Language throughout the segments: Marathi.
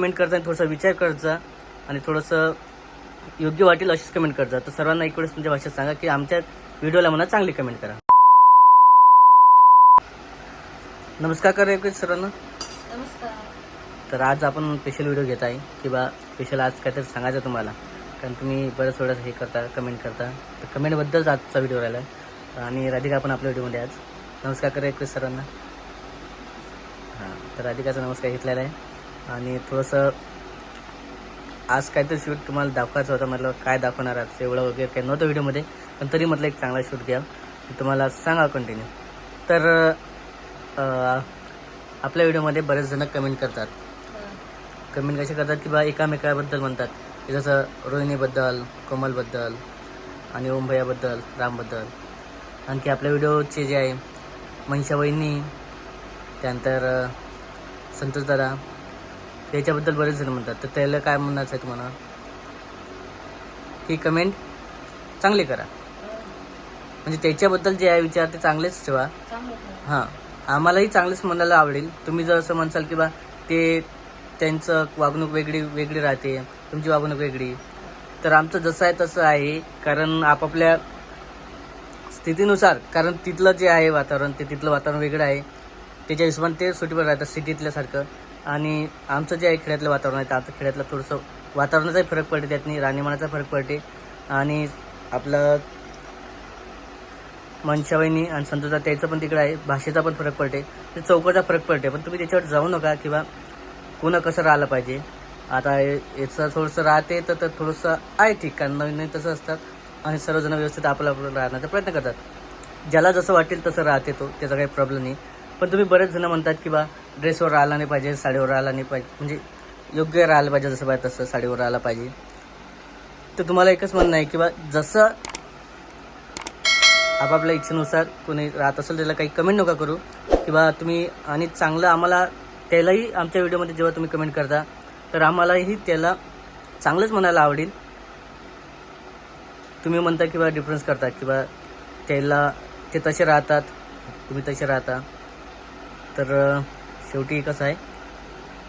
कमेंट करताना थोडासा विचार करता आणि थोडंसं योग्य वाटेल अशीच कमेंट करता तर सर्वांना एक वेळेस तुमच्या भाषेत सांगा की आमच्या व्हिडिओला म्हणा चांगली कमेंट करा. नमस्कार करा सर्वांना? नमस्कार. तर आज आपण स्पेशल व्हिडिओ घेत आहे किंवा स्पेशल आज काहीतरी सांगायचं तुम्हाला. कारण तुम्ही बऱ्याच वेळेस हे करता कमेंट करता. तर कमेंटबद्दलच आजचा व्हिडिओ राहिला आहे आणि राधिका आपण आपल्या व्हिडिओमध्ये आज. नमस्कार करा एक सर्वांना? हां तर राधिकाचा नमस्कार घेतलेला आहे. आणि थोडंसं आज काहीतरी शूट तुम्हाला दाखवायचं होतं. म्हटलं काय दाखवणार आज? एवढं वगैरे काही नव्हतं व्हिडिओमध्ये पण तरी म्हटलं एक चांगला शूट घ्या. तुम्हाला सांगा कंटिन्यू तर आपल्या व्हिडिओमध्ये बरेच जण कमेंट करतात. कमेंट कसे करतात की बा एकामेकाबद्दल म्हणतात. की जसं रोहिणीबद्दल कोमलबद्दल आणि ओमभयाबद्दल रामबद्दल. आणखी आपल्या व्हिडिओचे जे आहे मनीषा वहिनी त्यानंतर संतोष दादा याच्याबद्दल बरेच जण म्हणतात. तर त्याला काय म्हणायचं आहे तुम्हाला? की कमेंट चांगले करा. म्हणजे त्याच्याबद्दल जे आहे विचार ते चांगलेच ठेवा. हां. आम्हालाही चांगलेच म्हणायला आवडेल. तुम्ही जर असं म्हणसाल की बा ते त्यांचं वागणूक वेगळी वेगळी राहते. तुमची वागणूक वेगळी. तर आमचं जसं आहे तसं आहे. कारण आपापल्या स्थितीनुसार कारण तिथलं जे आहे वातावरण ते तिथलं वातावरण वेगळं आहे. त्याच्या हिशोबाने ते सुटीवर राहतात सिटीतल्यासारखं. आणि आमचं जे आहे खेड्यातलं वातावरण आहे तर आमचं खेड्यातलं थोडंसं वातावरणाचाही फरक पडते त्यातनी राहणीमानाचा फरक पडते. आणि आपलं मनशावाईनी आणि संतोषा त्याचं पण तिकडं आहे भाषेचा पण फरक पडते म्हणजे ते चौकाचा फरक पडते. पण तुम्ही त्याच्यावर जाऊ नका किंवा कोणं कसं राहिलं पाहिजे. आता याचं थोडंसं राहते तर तर थोडंसं आहे ठीक कारण नवीन नवीन तसं असतात आणि सर्वजण व्यवस्थित आपलं आपलं राहण्याचा प्रयत्न करतात. ज्याला जसं वाटेल तसं राहते तो त्याचा काही प्रॉब्लेम नाही. पण तुम्ही बरेच जण म्हणतात की बा ड्रेसवर राहिला नाही पाहिजे साडीवर राहिला नाही पाहिजे. म्हणजे योग्य राहायला पाहिजे जसं पाहिजे तसं साडीवर राहायला पाहिजे. तर तुम्हाला एकच म्हणणं आहे किंवा जसं आपापल्या इच्छेनुसार कोणी राहत असेल त्याला काही कमेंट नका करू. किंवा तुम्ही आणि चांगलं आम्हाला त्यालाही आमच्या व्हिडिओमध्ये जेव्हा तुम्ही कमेंट करता तर आम्हालाही त्याला चांगलंच म्हणायला आवडेल. तुम्ही म्हणता किंवा डिफरन्स करता किंवा त्याला ते तसे राहतात तुम्ही तसे राहता. तर शेवटी कसं आहे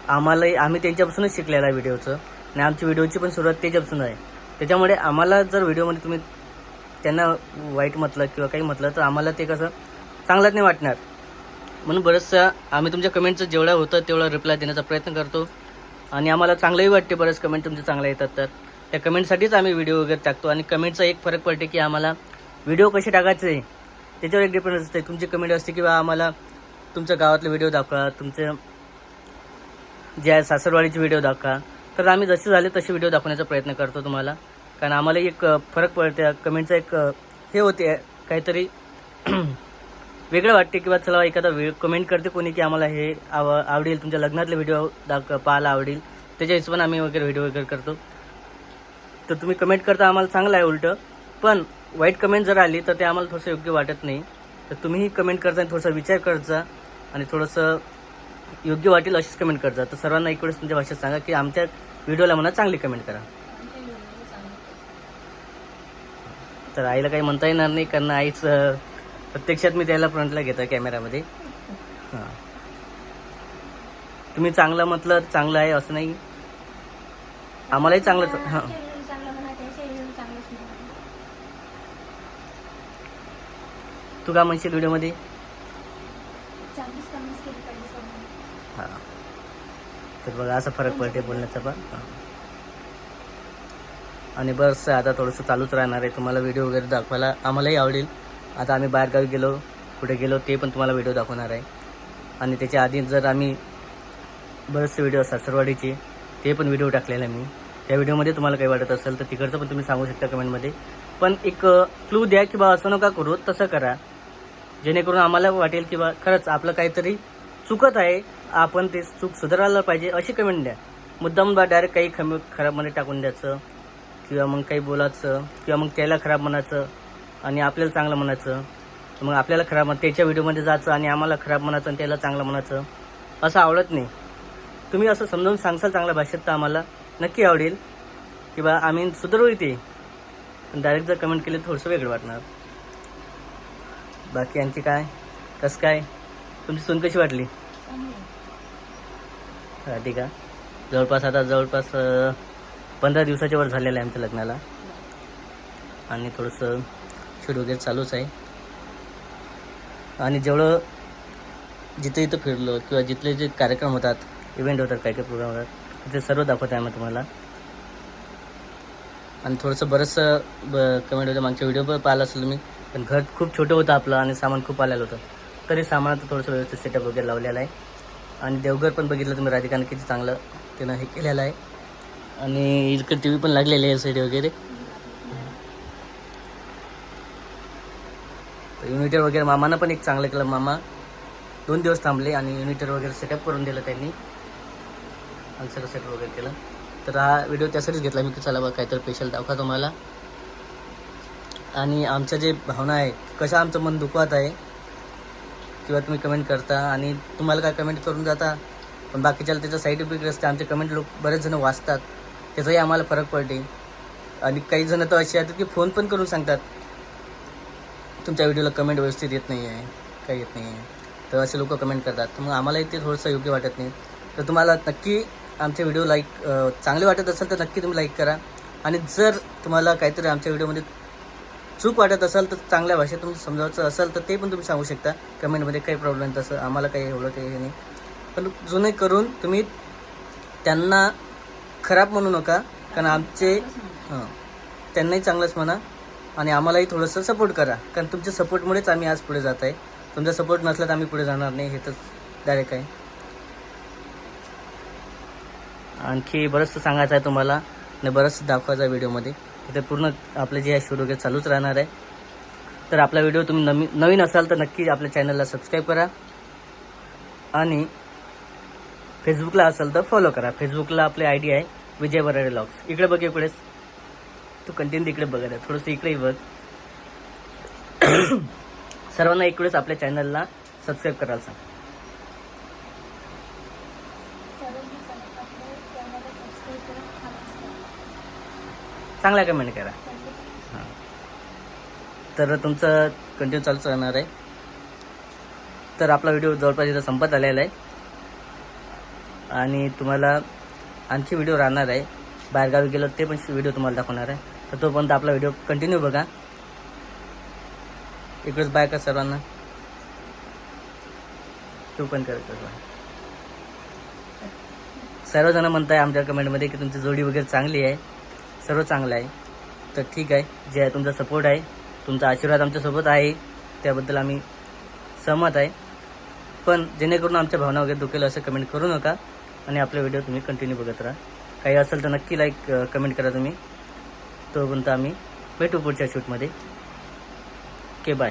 आम्हालाही आम्ही त्यांच्यापासूनच शिकलेला आहे व्हिडिओचं. आणि आमची व्हिडिओची पण सुरुवात त्याच्यापासून आहे. त्याच्यामुळे आम्हाला जर व्हिडिओमध्ये तुम्ही त्यांना वाईट म्हटलं किंवा काही म्हटलं तर आम्हाला ते कसं चांगलंच नाही वाटणार. म्हणून बरंचसं आम्ही तुमच्या कमेंटचं जेवढं होतं तेवढा रिप्लाय देण्याचा प्रयत्न करतो. आणि आम्हाला चांगलंही वाटते बरेच कमेंट तुमचे चांगले येतात तर. त्या कमेंटसाठीच आम्ही व्हिडिओ वगैरे टाकतो. आणि कमेंटचा एक फरक पडते की आम्हाला व्हिडिओ कसे टाकायचे त्याच्यावर एक डिफरन्स असते. तुमची कमेंट असते किंवा आम्हाला तुमच्या गावातले व्हिडिओ दाखवा तुमचे जे आहे सासरवाडीचे व्हिडिओ दाखवा. तर आम्ही जसे झाले तसे व्हिडिओ दाखवण्याचा प्रयत्न करतो तुम्हाला. कारण आम्हाला एक फरक पडते कमेंटचा एक हे होते काहीतरी वेगळं वाटते किंवा चला एखादा वेळ कमेंट करते कोणी की आम्हाला हे आव आवडेल तुमच्या लग्नातले व्हिडिओ दाख पाहायला आवडेल. त्याच्या हिशोबाने आम्ही वगैरे व्हिडिओ वगैरे करतो. तर तुम्ही कमेंट करता आम्हाला चांगलं आहे उलटं. पण वाईट कमेंट जर आली तर ते आम्हाला थोडंसं योग्य वाटत नाही. तर तुम्हीही कमेंट करताना थोडासा विचार करता आणि थोडंसं योग्य वाटेल अशीच कमेंट करता तर सर्वांना एकवेळेस तुमच्या भाषेत सांगा की आमच्या व्हिडिओला म्हणा चांगली कमेंट करा. तर आईला काही म्हणता येणार नाही कारण आईच प्रत्यक्षात मी त्याला फ्रंटला घेतो कॅमेरामध्ये हां. तुम्ही चांगलं म्हटलं तर चांगलं आहे असं नाही. आम्हालाही चांगलंच हां. तू का म्हणशील व्हिडिओमध्ये हां. तर बघा असा फरक पडते बोलण्याचा पण. आणि बस आता थोडंसं चालूच राहणार आहे. तुम्हाला व्हिडिओ वगैरे दाखवायला आम्हालाही आवडेल. आता आम्ही बाहेरगावी गेलो कुठे गेलो ते पण तुम्हाला व्हिडिओ दाखवणार आहे. आणि त्याच्या आधी जर आम्ही बरेचसे व्हिडिओ असतात सरवाडीचे ते पण व्हिडिओ टाकलेले मी. त्या व्हिडिओमध्ये तुम्हाला काही वाटत असेल तर तिकडचं पण तुम्ही सांगू शकता कमेंटमध्ये. पण एक क्लू द्या की बा असं नका करू तसं करा. जेणेकरून आम्हाला वाटेल की बा खरंच आपलं काहीतरी चुकत आहे. आपण ते चूक सुधारायला पाहिजे अशी कमेंट द्या. मुद्दाम बा डायरेक्ट काही खम खराबमध्ये टाकून द्यायचं. किंवा मग काही बोलायचं. किंवा मग त्याला खराब म्हणायचं आणि आपल्याला चांगलं म्हणायचं मग आपल्याला खराब म्हण त्याच्या व्हिडिओमध्ये जायचं आणि आम्हाला खराब म्हणायचं आणि त्याला चांगलं म्हणायचं असं आवडत नाही. तुम्ही असं समजावून सांगसाल चांगल्या भाषेत तर आम्हाला नक्की आवडेल. की बा आम्ही सुधारू इथे. पण डायरेक्ट जर कमेंट केले थोडंसं वेगळं वाटणार. बाकी आणखी काय? कसं काय? तुमची सून कशी वाटली? राधिका जवळपास आता जवळपास पंधरा दिवसाच्या वर झालेलं आहे आमच्या लग्नाला. आणि थोडंसं शूट वगैरे चालूच आहे. आणि जेवढं जिथे इथं फिरलो किंवा जिथले जे कार्यक्रम होतात इव्हेंट होतात काही काही प्रोग्राम होतात ते सर्व दाखवत आहे मग तुम्हाला. आणि थोडंसं बरंचसं ब कमेंट होतं मागच्या व्हिडिओ पण पाहिला असेल तुम्ही. पण घर खूप छोटं होतं आपलं आणि सामान खूप आलेलं होतं. तरी सामानाचं थोडंसं व्यवस्थित सेटअप वगैरे लावलेलं आहे. आणि देवघर पण बघितलं तुम्ही राधिकानं किती चांगलं त्यानं हे केलेलं आहे. आणि इकडे टी व्ही पण लागलेली आहे एल सी डी वगैरे युनिटर वगैरे मामानं पण एक चांगलं केलं. मामा दोन दिवस थांबले आणि युनिटर वगैरे सेटअप करून दिलं त्यांनी. आणि सगळं सेटअप वगैरे केलं. तर हा व्हिडिओ त्यासाठीच घेतला मी की चला बघा काहीतरी स्पेशल दाखवा तुम्हाला. आणि आमच्या जे भावना आहे कशा आमचं मन दुखवत आहे किंवा तुम्ही कमेंट करता आणि तुम्हाला काय कमेंट करून जाता पण बाकीच्याला त्याचा साईड इफेक्ट असते. आमचे कमेंट लोक बरेच जण वाचतात. त्याचाही आम्हाला फरक पडते. आणि काही जण तर असे आहेत की फोन पण करून सांगतात तुमच्या व्हिडिओला कमेंट व्यवस्थित येत नाही आहे काही येत नाही आहे तर असे लोक कमेंट करतात. तर मग आम्हालाही ते थोडंसं योग्य वाटत नाही. तर तुम्हाला नक्की आमचे व्हिडिओ लाईक चांगले वाटत असेल तर नक्की तुम्ही लाईक करा. आणि जर तुम्हाला काहीतरी आमच्या व्हिडिओमध्ये चूक वाटत असेल तर चांगल्या भाषेत तुम्ही समजावचं असेल तर ते पण तुम्ही सांगू शकता. कमेंटमध्ये काही प्रॉब्लेम तसं आम्हाला काही एवढं काही हे नाही. पण जुने करून तुम्ही त्यांना खराब म्हणू नका कारण आमचे हां त्यांनाही चांगलंच म्हणा आणि आम्हालाही थोडंसं सपोर्ट करा. कारण तुमच्या सपोर्टमुळेच आम्ही आज पुढे जात आहे. तुमचा सपोर्ट नसला तर आम्ही पुढे जाणार नाही हे तर डायरेक्ट आहे. आणखी बरंचसं सांगायचं आहे तुम्हाला आणि बरंचसं दाखवायचं आहे व्हिडिओमध्ये. तिथे पूर्ण आपले जे आहे शूट वगैरे चालूच राहणार आहे. तर आपला व्हिडिओ तुम्ही नवीन नवीन असाल तर नक्की आपल्या चॅनलला सबस्क्राईब करा. आणि फेसबुकला असाल तर फॉलो करा. फेसबुकला आपली आय डी आहे विजय बराडे लॉक्स. इकडे बघ इकडेच तू कंटिन्यू इकडे बघत आहे. थोडंसं इकडेही बघ. सर्वांना इकडेच आपल्या चॅनलला सबस्क्राईब करायला सांग सर्वांनी सांगत आपलं चॅनलला सबस्क्राईब करा खालीच करा. चांगल्या कमेंट करा. हां. तर तुमचं कंटिन्यू चालूच राहणार आहे. तर आपला व्हिडिओ जवळपास इथं संपत आलेला आहे. आणि तुम्हाला आणखी व्हिडिओ राहणार आहे. बाहेरगावी गेलो ते पण व्हिडिओ तुम्हाला दाखवणार आहे. तर तोपर्यंत आपला व्हिडिओ कंटिन्यू बघा. इकडेच बाय कर सर्वांना. तू पण कर सर्वजण म्हणताय आमच्या कमेंटमध्ये की तुमची जोडी वगैरे चांगली आहे. सर्व चांगलं आहे. तर ठीक आहे जे आहे तुमचा सपोर्ट आहे तुमचा आशीर्वाद आमच्यासोबत आहे त्याबद्दल आम्ही सहमत आहे. पण जेणेकरून आमच्या भावना वगैरे दुखेल असं कमेंट करू नका आणि आपले व्हिडिओ तुम्ही कंटिन्यू बघत राहा. काही असेल तर नक्की लाईक कमेंट करा तुम्ही. तोपर्यंत आम्ही भेटू पुढच्या शूटमध्ये ओके बाय